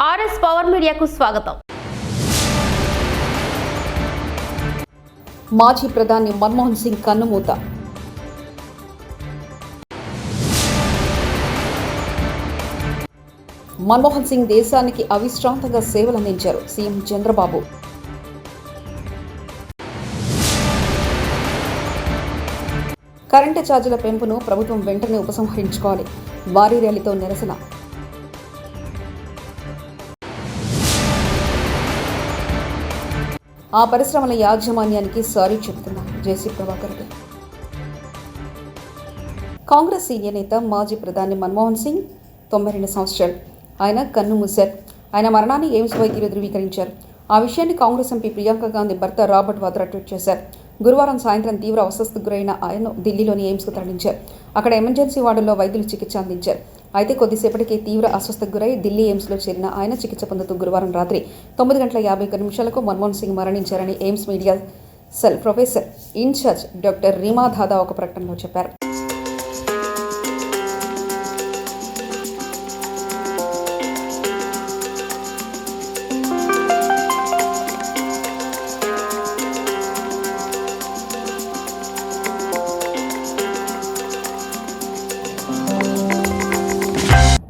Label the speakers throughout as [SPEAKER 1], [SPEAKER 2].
[SPEAKER 1] RS power మీడియాకు స్వాగతం.
[SPEAKER 2] మాజీ ప్రధాని మన్మోహన్ సింగ్ కన్నుమూత. మన్మోహన్ సింగ్ దేశానికి అవిశ్రాంతంగా సేవలందించారు సీఎం చంద్రబాబు. కరెంటు ఛార్జీల పెంపును ప్రభుత్వం వెంటనే ఉపసంహరించుకోవాలి. భారీ ర్యాలీతో నిరసన. ఆ పరిశ్రమల యాజమాన్యానికి సారీ చెబుతున్నా. జేసీ ప్రభాకర్ రెడ్డి కాంగ్రెస్ సీనియర్ నేత మాజీ ప్రధాని మన్మోహన్ సింగ్ తొంభై రెండు సంవత్సరాలు. ఆయన కన్ను మూశారు. ఆయన మరణాన్ని ఎయిమ్స్ వైద్యులు ధృవీకరించారు. ఆ విషయాన్ని కాంగ్రెస్ ఎంపీ ప్రియాంక గాంధీ భర్త రాబర్ట్ వాద్రా ట్వీట్ చేశారు. గురువారం సాయంత్రం తీవ్ర అవస్థకు గురైన ఆయన ఢిల్లీలోని ఎయిమ్స్కు తరలించారు. అక్కడ ఎమర్జెన్సీ వార్డులో వైద్యులు చికిత్స అందించారు. అయితే కొద్దిసేపటికి తీవ్ర అస్వస్థకు గురై ఢిల్లీ ఎయిమ్స్లో చేరిన ఆయన చికిత్స పొందుతూ గురువారం రాత్రి తొమ్మిది గంటల యాభై ఒక్క నిమిషాలకు Manmohan Singh మరణించారని AIIMS media cell professor in-charge doctor Reema Dada ఒక ప్రకటనలో చెప్పారు.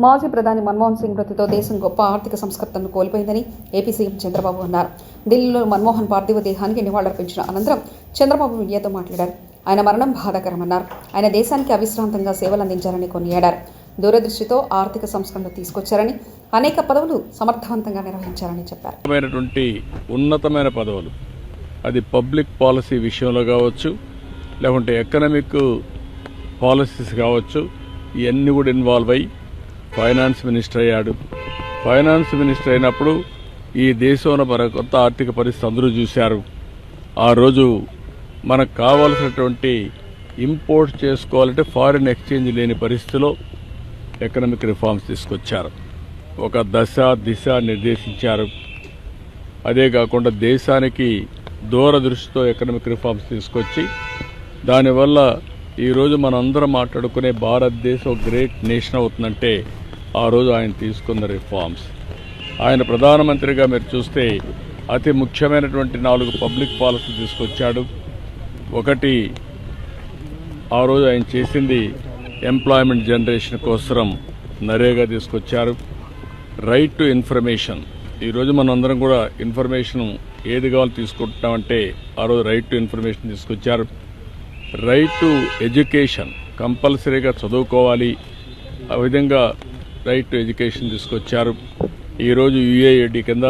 [SPEAKER 2] మాజీ ప్రధాని మన్మోహన్ సింగ్ మృతితో దేశం గొప్ప ఆర్థిక సంస్కర్తను కోల్పోయిందని ఏపీ సీఎం చంద్రబాబు అన్నారు. ఢిల్లీలో మన్మోహన్ పార్థివ దేహానికి నివాళులర్పించిన అనంతరం చంద్రబాబు మీడియాతో మాట్లాడారు. ఆయన మరణం బాధాకరమన్నారు ఆయన దేశానికి అవిశ్రాంతంగా సేవలందించారని కొనియాడారు. దూరదృష్టితో ఆర్థిక సంస్కరణలు తీసుకొచ్చారని అనేక పదవులు సమర్థవంతంగా నిర్వహించారని చెప్పారు.
[SPEAKER 3] ఉన్నతమైన పదవులు. అది పబ్లిక్ పాలసీ విషయంలో కావచ్చు లేకుంటే ఎకనామిక్ పాలసీస్ కావచ్చు ఇవన్నీ కూడా ఇన్వాల్వ్ అయ్యి ఫైనాన్స్ మినిస్టర్ అయ్యాడు. ఫైనాన్స్ మినిస్టర్ అయినప్పుడు ఈ దేశంలో మన కొత్త ఆర్థిక పరిస్థితి అందరూ చూశారు. ఆ రోజు మనకు కావాల్సినటువంటి ఇంపోర్ట్ చేసుకోవాలంటే ఫారిన్ ఎక్స్చేంజ్ లేని పరిస్థితిలో ఎకనామిక్ రిఫార్మ్స్ తీసుకొచ్చారు. ఒక దశ దిశ నిర్దేశించారు. అదే కాకుండా దేశానికి దూరదృష్టితో ఎకనామిక్ రిఫార్మ్స్ తీసుకొచ్చి దానివల్ల ఈరోజు మనందరం మాట్లాడుకునే భారతదేశం గ్రేట్ నేషన్ అవుతుందంటే ఆ రోజు ఆయన తీసుకున్న రిఫార్మ్స్ ఆయన ప్రధానమంత్రిగా మీరు చూస్తే అతి ముఖ్యమైనటువంటి నాలుగు పబ్లిక్ పాలసీ తీసుకొచ్చాడు. ఒకటి ఆ రోజు ఆయన చేసింది ఎంప్లాయ్మెంట్ జనరేషన్ కోసం నరేగా తీసుకొచ్చారు. రైట్ టు ఇన్ఫర్మేషన్ ఈరోజు మనందరం అందరం కూడా ఇన్ఫర్మేషన్ ఏది కావాలో తీసుకుంటున్నామంటే ఆ రోజు రైట్ టు ఇన్ఫర్మేషన్ తీసుకొచ్చారు. రైట్ టు ఎడ్యుకేషన్ కంపల్సరీగా చదువుకోవాలి. ఆ విధంగా రైట్ టు ఎడ్యుకేషన్ తీసుకొచ్చారు. ఈరోజు యుఏఏడి కింద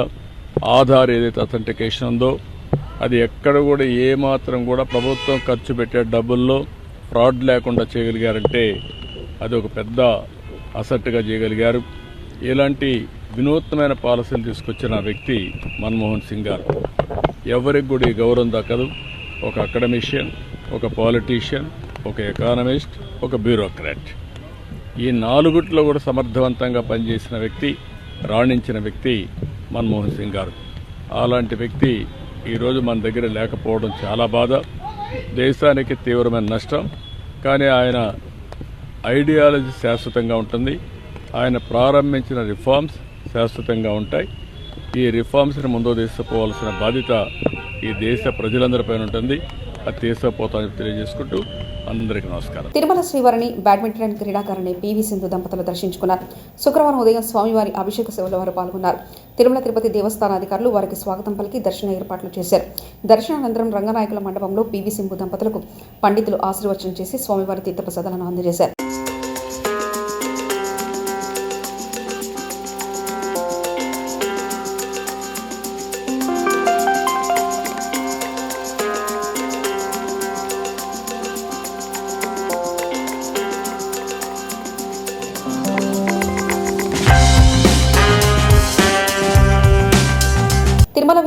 [SPEAKER 3] ఆధార్ ఏదైతే అథెంటికేషన్ ఉందో అది ఎక్కడ కూడా ఏమాత్రం కూడా ప్రభుత్వం ఖర్చు పెట్టే డబ్బుల్లో ఫ్రాడ్ లేకుండా చేయగలిగారంటే అది ఒక పెద్ద అసట్గా చేయగలిగారు. ఇలాంటి వినూత్నమైన పాలసీలు తీసుకొచ్చిన వ్యక్తి మన్మోహన్ సింగ్ గారు. ఎవరికి కూడా ఈ గౌరవం దక్కదు. ఒక అకాడమిషియన్ ఒక పాలిటీషియన్ ఒక ఎకానమిస్ట్ ఒక బ్యూరోక్రాట్ ఈ నాలుగుట్లో కూడా సమర్థవంతంగా పనిచేసిన వ్యక్తి రాణించిన వ్యక్తి మన్మోహన్ సింగ్ గారు. అలాంటి వ్యక్తి ఈరోజు మన దగ్గర లేకపోవడం చాలా బాధ. దేశానికి తీవ్రమైన నష్టం. కానీ ఆయన ఐడియాలజీ శాశ్వతంగా ఉంటుంది. ఆయన ప్రారంభించిన రిఫార్మ్స్ శాశ్వతంగా ఉంటాయి. ఈ రిఫార్మ్స్ని ముందు తీసుకుపోవాల్సిన బాధ్యత ఈ దేశ ప్రజలందరిపైన ఉంటుంది. అది తీసుకుపోతామని తెలియజేసుకుంటూ అందరికీ నమస్కారం.
[SPEAKER 2] తిరుమల శ్రీవారిని బ్యాడ్మింటన్ క్రీడాకారిణి పివి సింధు దంపతులు దర్శించుకున్నారు. శుక్రవారం ఉదయం స్వామివారి అభిషేక సేవలో వారు పాల్గొన్నారు. తిరుమల తిరుపతి దేవస్థాన అధికారులు వారికి స్వాగతం పలికి దర్శన ఏర్పాట్లు చేశారు. దర్శనానంతరం రంగనాయకుల మండపంలో పివి సింధు దంపతులకు పండితులు ఆశీర్వచనం చేసి స్వామివారి తీర్థప్రసాదాలను అందజేశారు.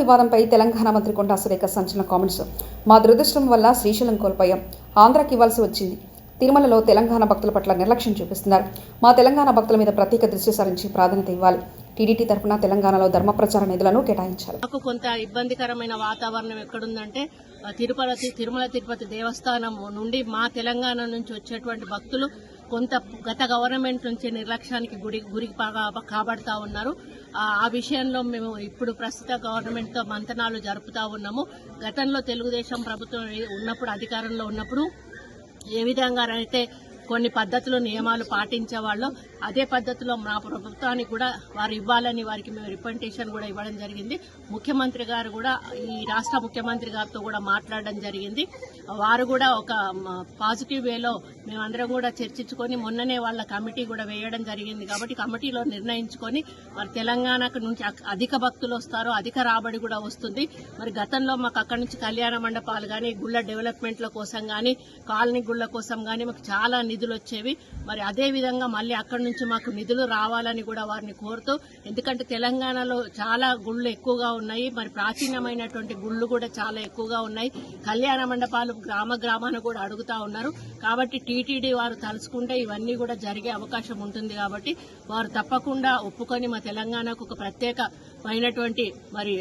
[SPEAKER 2] వివాదంపై తెలంగాణ మంత్రి కొండా సురేఖ సంచలన కామెంట్స్. మా దురదృష్టం వల్ల శ్రీశైలం కోల్పోయాం. ఆంధ్రాకి ఇవ్వాల్సి వచ్చింది. తిరుమలలో తెలంగాణ భక్తుల పట్ల నిర్లక్ష్యం చూపిస్తున్నారు. మా తెలంగాణ భక్తుల మీద ప్రత్యేక దృష్టి సారించి ప్రాధాన్యత ఇవ్వాలి. టీడీటీ తరఫున తెలంగాణలో ధర్మ ప్రచార నిధులను కేటాయించాలి.
[SPEAKER 4] నాకు కొంత ఇబ్బందికరమైన వాతావరణం ఎక్కడుందంటే తిరుపతి తిరుమల తిరుపతి దేవస్థానం నుండి మా తెలంగాణ నుంచి వచ్చేటువంటి భక్తులు కొంత గత గవర్నమెంట్ నుంచి నిర్లక్ష్యానికి గురి గురి కాబడతా ఉన్నారు. ఆ విషయంలో మేము ఇప్పుడు ప్రస్తుత గవర్నమెంట్తో మంతనాలు జరుపుతా ఉన్నాము. గతంలో తెలుగుదేశం ప్రభుత్వం ఉన్నప్పుడు అధికారంలో ఉన్నప్పుడు ఏ విధంగా అయితే కొన్ని పద్ధతులు నియమాలు పాటించే వాళ్ళు. అదే పద్ధతిలో మా ప్రభుత్వానికి కూడా వారు ఇవ్వాలని వారికి మేము రిప్రజెంటేషన్ కూడా ఇవ్వడం జరిగింది. ముఖ్యమంత్రి గారు కూడా ఈ రాష్ట్ర ముఖ్యమంత్రి గారితో కూడా మాట్లాడడం జరిగింది. వారు కూడా ఒక పాజిటివ్ వేలో మేమందరం కూడా చర్చించుకొని మొన్ననే వాళ్ళ కమిటీ కూడా వేయడం జరిగింది కాబట్టి కమిటీలో నిర్ణయించుకొని మరి తెలంగాణకు నుంచి అధిక భక్తులు వస్తారు అధిక రాబడి కూడా వస్తుంది. మరి గతంలో మాకు అక్కడి నుంచి కళ్యాణ మండపాలు కానీ గుళ్ళ డెవలప్మెంట్ల కోసం కానీ కాలనీ గుళ్ళ కోసం కానీ మాకు చాలా నిధులు నిధులు వచ్చేవి మరి అదే విధంగా మళ్ళీ అక్కడి నుంచి మాకు నిధులు రావాలని కూడా వారిని కోరుతూ ఎందుకంటే తెలంగాణలో చాలా గుళ్ళు ఎక్కువగా ఉన్నాయి. మరి ప్రాచీనమైనటువంటి గుళ్ళు కూడా చాలా ఎక్కువగా ఉన్నాయి. కళ్యాణ మండపాలు గ్రామ గ్రామాన కూడా అడుగుతా ఉన్నారు. కాబట్టి టీటీడీ వారు తలుచుకుంటే ఇవన్నీ కూడా జరిగే అవకాశం ఉంటుంది కాబట్టి వారు తప్పకుండా ఒప్పుకొని మా తెలంగాణకు ఒక ప్రత్యేకమైనటువంటి మరి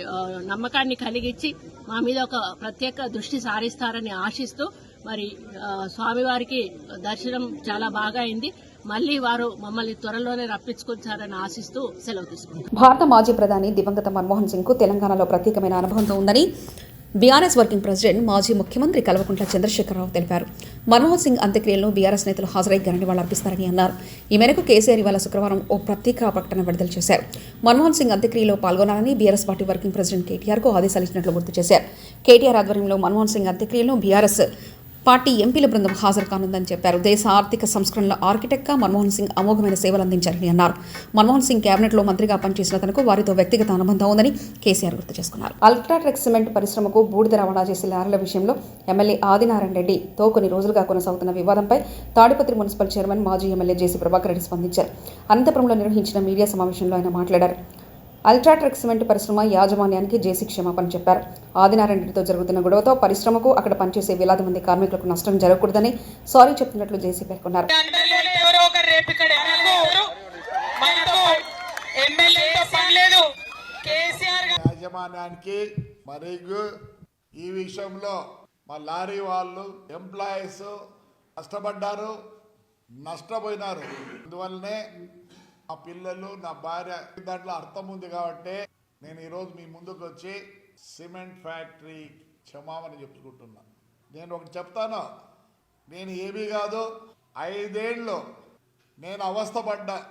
[SPEAKER 4] నమ్మకాన్ని కలిగించి మా మీద ఒక ప్రత్యేక దృష్టి సారిస్తారని ఆశిస్తూ మరి స్వామివారికి దర్శనం చాలా బాగా అయింది. మళ్ళీ వారు మమ్మల్ని త్వరలోనే రప్పించుకొచ్చారని ఆశిస్తూ సెలవు తీసుకుంటాం
[SPEAKER 2] భారత మాజీ ప్రధాని దివంగత మన్మోహన్ సింగ్కు తెలంగాణలో ప్రత్యేకమైన అనుభవంతో ఉందని బీఆర్ఎస్ వర్కింగ్ ప్రెసిడెంట్ మాజీ ముఖ్యమంత్రి కల్వకుంట్ల చంద్రశేఖరరావు తెలిపారు. మన్మోహన్ సింగ్ అంత్యక్రియలను బీఆర్ఎస్ నేతలు హాజరై ఘన నివాళులర్పిస్తారని అన్నారు. ఈ మేరకు కేసీఆర్ ఇవాళ శుక్రవారం ఓ ప్రత్యేక ప్రకటన విడుదల చేశారు. మన్మోహన్ సింగ్ అంత్యక్రియలో పాల్గొనాలని బీఆర్ఎస్ పార్టీ వర్కింగ్ ప్రెసిడెంట్ కేటీఆర్కు ఆదేశాలు ఇచ్చినట్లు గుర్తు చేశారు. కేటీఆర్ ఆధ్వర్యంలో మన్మోహన్ సింగ్ అంత్యక్రియలను బీఆర్ఎస్ పార్టీ ఎంపీల బృందం హాజరు కానుందని చెప్పారు. దేశ ఆర్థిక సంస్కరణల ఆర్కిటెక్ట్గా మన్మోహన్ సింగ్ అమోఘమైన సేవలు అందించారని అన్నారు. మన్మోహన్ సింగ్ కేబినెట్లో మంత్రిగా పనిచేసిన తనకు వారితో వ్యక్తిగత అనుబంధం ఉందని కేసీఆర్ గుర్తు చేసుకున్నారు. అల్ట్రాట్రెక్ సిమెంట్ పరిశ్రమకు బూడిద రవాణా చేసే లారీల విషయంలో ఎమ్మెల్యే ఆదినారాయణ రెడ్డితో కొన్ని రోజులుగా కొనసాగుతున్న వివాదంపై తాడిపత్రి మున్సిపల్ చైర్మన్ మాజీ ఎమ్మెల్యే జేసీ ప్రభాకర్ రెడ్డి స్పందించారు. అనంతపురంలో నిర్వహించిన మీడియా సమావేశంలో ఆయన మాట్లాడారు. అల్ట్రాట్రెక్ సిమెంట్ పరిశ్రమ యాజమాన్యానికి జేసీ క్షమాపణ చెప్పారు. ఆదినారాయణరెడ్డితో జరుగుతున్న గొడవతో పరిశ్రమకు అక్కడ పనిచేసే వేలాది మంది కార్మికులకు నష్టం జరగకూడదని సారీ చెప్తున్నట్లు జేసీ పేర్కొన్నారు.
[SPEAKER 5] కేసీఆర్
[SPEAKER 6] యాజమాన్యానికి మరియు ఈ విషయంలో మా లారీ వాళ్ళు ఎంప్లాయీస్ కష్టపడ్డారు నష్టపోయినారు. అందువల్లనే మా పిల్లలు నా భార్య దాంట్లో అర్థం ఉంది కాబట్టి నేను ఈరోజు మీ ముందుకు వచ్చి సిమెంట్ ఫ్యాక్టరీ క్షమాపణ చెప్పుకుంటున్నా. నేను ఒకటి చెప్తాను. నేను ఏమీ కాదు ఐదేళ్ళు నేను అవస్థపడ్డా.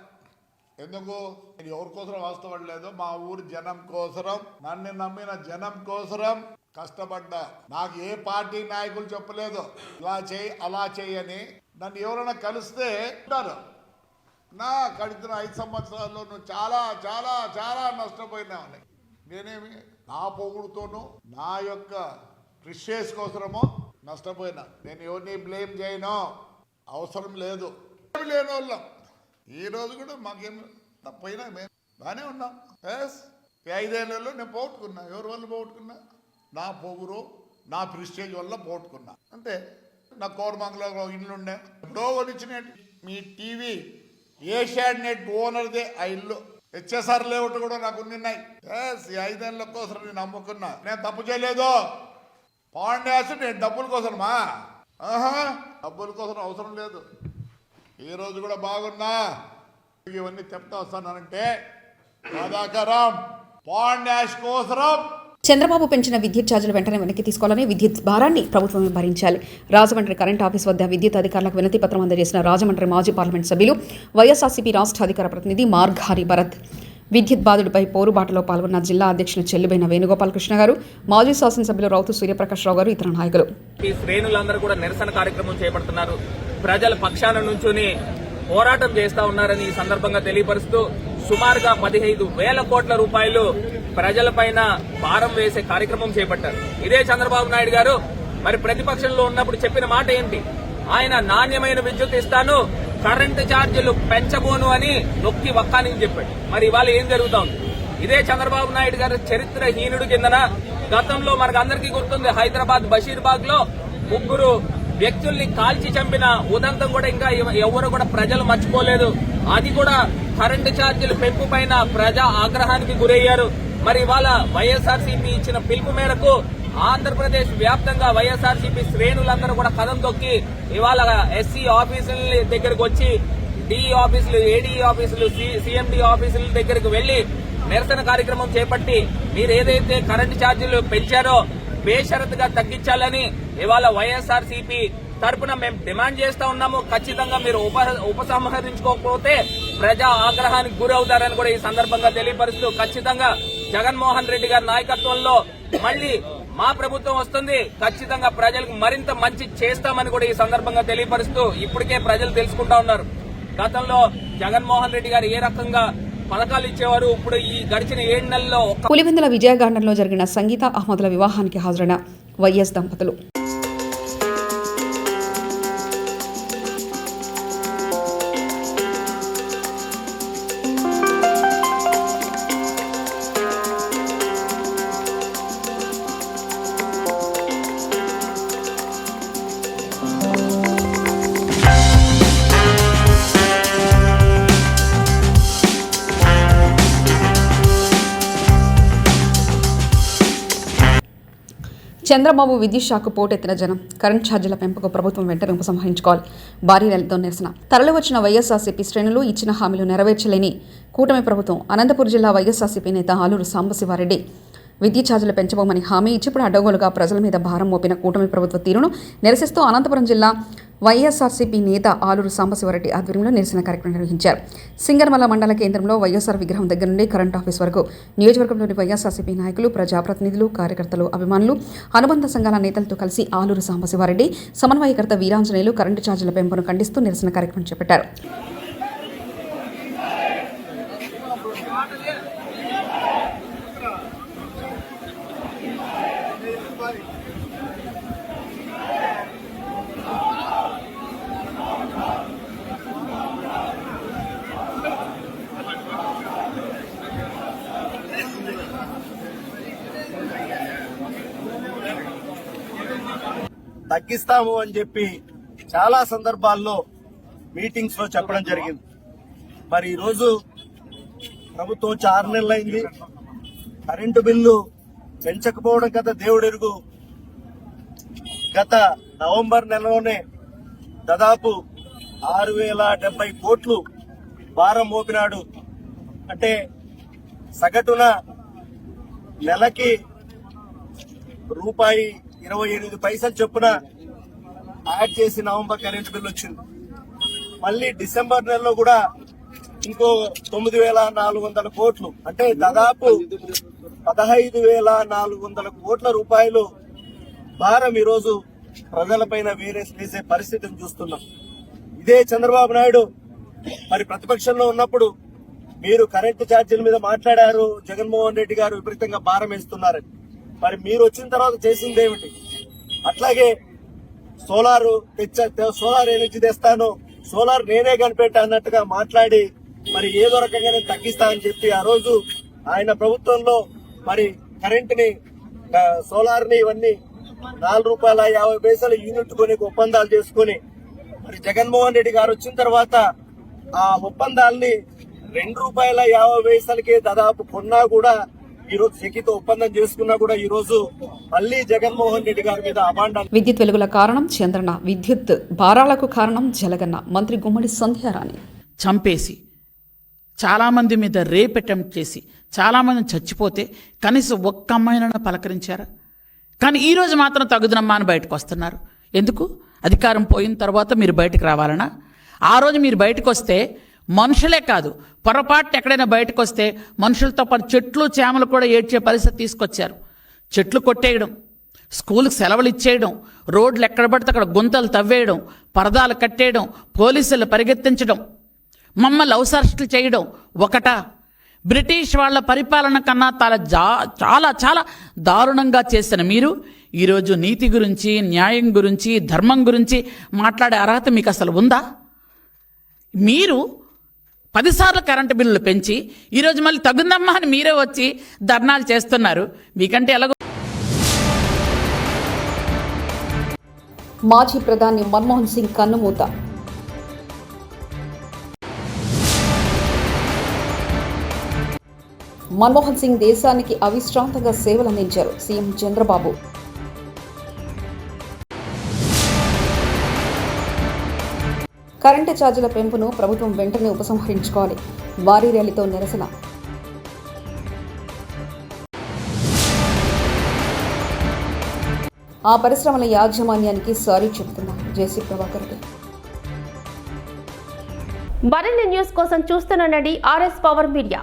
[SPEAKER 6] ఎందుకు? నేను ఎవరి కోసం అవస్థపడలేదు మా ఊరి జనం కోసరం నన్ను నమ్మిన జనం కోసరం కష్టపడ్డా. నాకు ఏ పార్టీ నాయకులు చెప్పలేదు ఇలా చేయి అలా చేయని నన్ను ఎవరైనా కలిస్తే అంటారు నా గడిచిన ఐదు సంవత్సరాల్లో నువ్వు చాలా చాలా చాలా నష్టపోయినావని. నేనేమి నా పొగుడుతోనూ నా యొక్క క్రిషేస్ కోసమో నష్టపోయినా. నేను ఎవరిని బ్లేమ్ చేయను అవసరం లేదు. లేని వాళ్ళం ఈ రోజు కూడా మాకేం తప్పైనా మేము బాగానే ఉన్నాం. ఎస్? ఐదేళ్ళలో నేను పోగొట్టుకున్నా. ఎవరి వల్ల పోగొట్టుకున్నా? నా పొగురు నా ప్రిస్టేజ్ వల్ల పోగొట్టుకున్నా. అంతే. నా కోరమంగళంలో ఇండ్లుండే ఎప్పుడో కొనిచ్చిన మీ టీవీ ఏషియాడ్ నెట్ ఓనర్దే ఆ ఇల్లు. హెచ్ఎస్ఆర్ లేఅవుట్ కూడా నాకు ఉన్నాయి ఎస్ ఈ ఐదేళ్ళ కోసం నేను నమ్ముకున్నా. నేను తప్పు చేయలేదు. పాండ్యాస్ నేను డబ్బుల కోసమా? ఆహా డబ్బుల కోసం అవసరం లేదు. ఈ రోజు కూడా బాగున్నా ఇవన్నీ చెప్తా వస్తానంటే రాధాకరం పాండ్యాష్ కోసరం.
[SPEAKER 2] చంద్రబాబు పెంచిన విద్యుత్ ఛార్జీలు వెంటనే వెనక్కి తీసుకోవాలని విద్యుత్ భారాన్ని ప్రభుత్వం భరించాలి. రాజమండ్రి కరెంట్ ఆఫీస్ వద్ద విద్యుత్ అధికారులకు వినతి పత్రం అందజేసిన రాజమండ్రి మాజీ పార్లమెంట్ సభ్యులు వైఎస్ఆర్సీపీ రాష్ట్ర అధికార ప్రతినిధి మార్ఘారి భరత్. విద్యుత్ బాధుడిపై పోరుబాటలో పాల్గొన్న జిల్లా అధ్యక్షులు చెల్లుబైన వేణుగోపాలకృష్ణ గారు మాజీ శాసనసభ్యులు రౌతు సూర్యప్రకాష్ రావు గారు ఇతర నాయకులు.
[SPEAKER 7] ఈ శ్రేణులందరూ కూడా నిరసన కార్యక్రమం చేపడుతున్నారు. ప్రజల పక్షాన నుంచుని పోరాటం చేస్తా ఉన్నారని ఈ సందర్భంగా తెలియపరుస్తూ సుమారుగా పదిహేను వేల కోట్ల రూపాయలు ప్రజలపైన భారం వేసే కార్యక్రమం చేపట్టారు. ఇదే చంద్రబాబు నాయుడు గారు మరి ప్రతిపక్షంలో ఉన్నప్పుడు చెప్పిన మాట ఏంటి? ఆయన నాణ్యమైన విద్యుత్ ఇస్తాను కరెంటు ఛార్జీలు పెంచబోను అని నొక్కి వక్కానికి చెప్పాడు. మరి ఇవాళ ఏం జరుగుతా ఉంది? ఇదే చంద్రబాబు నాయుడు గారు చరిత్రహీనుడు కిందన గతంలో మనకు అందరికీ గుర్తుంది హైదరాబాద్ బషీర్బాగ్లో ముగ్గురు వ్యక్తుల్ని కాల్చి చంపిన ఉదంతం కూడా ఇంకా ఎవరు కూడా ప్రజలు మర్చిపోలేదు. అది కూడా కరెంటు ఛార్జీల పెంపు పైన ప్రజా ఆగ్రహానికి గురయ్యారు. మరి ఇవాళ వైఎస్ఆర్సీపీ ఇచ్చిన పిలుపు మేరకు ఆంధ్రప్రదేశ్ వ్యాప్తంగా వైఎస్ఆర్సీపీ శ్రేణులందరూ కూడా కథం తొక్కి ఇవాళ ఎస్సీ ఆఫీసుల దగ్గరకు వచ్చి డిఈ ఆఫీసులు ఏడీ ఆఫీసులు సిఎండి ఆఫీసుల దగ్గరకు వెళ్ళి నిరసన కార్యక్రమం చేపట్టి మీరు ఏదైతే కరెంటు ఛార్జీలు పెంచారో బేషరతుగా తగ్గించాలని ఇవాళ వైఎస్ఆర్సీపీ తరపున మేము డిమాండ్ చేస్తా ఉన్నాము. ఖచ్చితంగా మీరు ఉప ఉపసంహరించుకోకపోతే ప్రజా ఆగ్రహానికి గురవుతారని కూడా ఈ సందర్భంగా తెలియపరుస్తూ ఖచ్చితంగా జగన్మోహన్ రెడ్డి గారి నాయకత్వంలో మళ్ళీ మా ప్రభుత్వం వస్తుంది. ఖచ్చితంగా ప్రజలకు మరింత మంచి చేస్తామని కూడా ఈ సందర్భంగా తెలియపరుస్తూ ఇప్పటికే ప్రజలు తెలుసుకుంటా ఉన్నారు. గతంలో జగన్మోహన్ రెడ్డి గారు ఏ రకంగా పథకాలు ఇచ్చేవారు? ఇప్పుడు ఈ గడిచిన ఏడు నెలల్లో
[SPEAKER 2] పులివెందుల విజయగార్డెన్లో జరిగిన సంగీత అహ్మదుల వివాహానికి హాజరైన వైఎస్ దంపతులు. చంద్రబాబు విద్యుత్ శాఖకు పోటెత్తిన జనం కరెంట్ ఛార్జీల పెంపుకు ప్రభుత్వం వెంటనే ఉపసంహరించుకోవాలి భారీ ర్యాలీతో నిరసన. తరలివచ్చిన వైఎస్ఆర్సీపీ శ్రేణులు ఇచ్చిన హామీలు నెరవేర్చలేని కూటమి ప్రభుత్వం అనంతపురం జిల్లా వైఎస్ఆర్సీపీ నేత ఆలూరు సాంబశివారెడ్డి విద్యుత్ ఛార్జీలు పెంచబోమని హామీ ఇచ్చి ఇప్పుడు అడ్డగోలుగా ప్రజల మీద భారం మోపిన కూటమి ప్రభుత్వ తీరును నిరసిస్తూ అనంతపురం జిల్లా వైఎస్ఆర్సీపీ నేత ఆలూరు సాంబశివరెడ్డి ఆధ్వర్యంలో నిరసన కార్యక్రమం నిర్వహించారు. సింగర్మల మండల కేంద్రంలో వైఎస్ఆర్ విగ్రహం దగ్గర నుండి కరెంట్ ఆఫీస్ వరకు నియోజకవర్గంలోని వైఎస్ఆర్సీపీ నాయకులు ప్రజాప్రతినిధులు కార్యకర్తలు అభిమానులు అనుబంధ సంఘాల నేతలతో కలిసి ఆలూరు సాంబశివారెడ్డి సమన్వయకర్త వీరాంజనేయులు కరెంటు ఛార్జీల పెంపును ఖండిస్తూ నిరసన కార్యక్రమం చేపట్టారు.
[SPEAKER 8] తగ్గిస్తాము అని చెప్పి చాలా సందర్భాల్లో మీటింగ్స్లో చెప్పడం జరిగింది. మరి ఈరోజు ప్రభుత్వం వచ్చి ఆరు నెలలైంది. కరెంటు బిల్లు పెంచకపోవడం కదా దేవుడెరుగు. గత నవంబర్ నెలలోనే దాదాపు ఆరు వేల డెబ్బై కోట్లు భారం మోపినాడు. అంటే సగటున నెలకి రూపాయి ఇరవై ఎనిమిది పైసలు చొప్పున యాడ్ చేసి నవంబర్ కరెంట్ బిల్ వచ్చింది. మళ్ళీ డిసెంబర్ నెలలో కూడా ఇంకో తొమ్మిది వేల నాలుగు వందల కోట్లు అంటే దాదాపు పదహైదు వేల నాలుగు వందల కోట్ల రూపాయలు భారం ఈరోజు ప్రజలపైన వేరే వేసే పరిస్థితిని చూస్తున్నాం. ఇదే చంద్రబాబు నాయుడు మరి ప్రతిపక్షంలో ఉన్నప్పుడు మీరు కరెంటు ఛార్జీల మీద మాట్లాడారు జగన్మోహన్ రెడ్డి గారు విపరీతంగా భారం వేస్తున్నారని మరి మీరు వచ్చిన తర్వాత చేసింది ఏమిటి? అట్లాగే సోలార్ తెచ్చ సోలార్ ఎనర్జీ తెస్తాను? సోలార్ నేనే కనిపెట్టా అన్నట్టుగా మాట్లాడి మరి ఏదో రకంగా నేను తగ్గిస్తా అని చెప్పి ఆ రోజు ఆయన ప్రభుత్వంలో మరి కరెంట్ని సోలార్ని ఇవన్నీ నాలుగు రూపాయల యాభై పైసలు యూనిట్ కొని ఒప్పందాలు చేసుకుని మరి జగన్మోహన్ రెడ్డి గారు వచ్చిన తర్వాత ఆ ఒప్పందాల్ని రెండు రూపాయల యాభై పైసలకే దాదాపు కొన్నా కూడా ఈ రోజు సెకితో ఒప్పందం చేసుకున్నా కూడా ఈ రోజు మళ్ళీ జగన్మోహన్ రెడ్డి గారి మీద అభాండాలు.
[SPEAKER 2] విద్యుత్ వెలుగుల కారణం చంద్రన విద్యుత్ భారాలకు కారణం జలగన్న మంత్రి గుమ్మడి సంధ్యారాణి.
[SPEAKER 9] చంపేసి చాలామంది మీద రేప్ అటెంప్ట్ చేసి చాలామంది చచ్చిపోతే కనీసం ఒక్క అమ్మాయినైనా పలకరించారా? కానీ ఈరోజు మాత్రం తగుదనమ్మా అని బయటకు వస్తున్నారు. ఎందుకు? అధికారం పోయిన తర్వాత మీరు బయటకు రావాలనా? ఆ రోజు మీరు బయటకు వస్తే మనుషులే కాదు పొరపాటు ఎక్కడైనా బయటకు వస్తే మనుషులతో పాటు చెట్లు చేమలు కూడా ఏడ్చే పరిస్థితి తీసుకొచ్చారు. చెట్లు కొట్టేయడం స్కూల్కి సెలవులు ఇచ్చేయడం రోడ్లు ఎక్కడ పడితే అక్కడ గుంతలు తవ్వేయడం పరదాలు కట్టేయడం పోలీసులు పరిగెత్తించడం మమ్మల్ని అవసరస్టులు చేయడం ఒకట. బ్రిటిష్ వాళ్ళ పరిపాలన కన్నా చాలా జా చాలా చాలా దారుణంగా చేసిన మీరు ఈరోజు నీతి గురించి న్యాయం గురించి ధర్మం గురించి మాట్లాడే అర్హత మీకు అసలు ఉందా? మీరు పదిసార్లు కరెంటు బిల్లులు పెంచి ఈరోజు మళ్ళీ తగుందమ్మా అని మీరే వచ్చి ధర్నాలు చేస్తున్నారు. మీకంటే ఎలాగో
[SPEAKER 2] మాజీ ప్రధాని మన్మోహన్ సింగ్ కన్నుమూత. మన్మోహన్ సింగ్ దేశానికి అవిశ్రాంతంగా సేవలు అందించారు సీఎం చంద్రబాబు. కరెంటు ఛార్జీల పెంపును ప్రభుత్వం వెంటనే ఉపసంహరించుకోవాలి. భారీ ర్యాలీతో నిరసన. ఆ పరిశ్రమల యాజమాన్యానికి సారీ చెప్తున్నా జేసీ ప్రభాకర్
[SPEAKER 7] మరిన్ని న్యూస్ కోసం చూస్తున్నానండి ఆర్ఎస్ పవర్ మీడియా.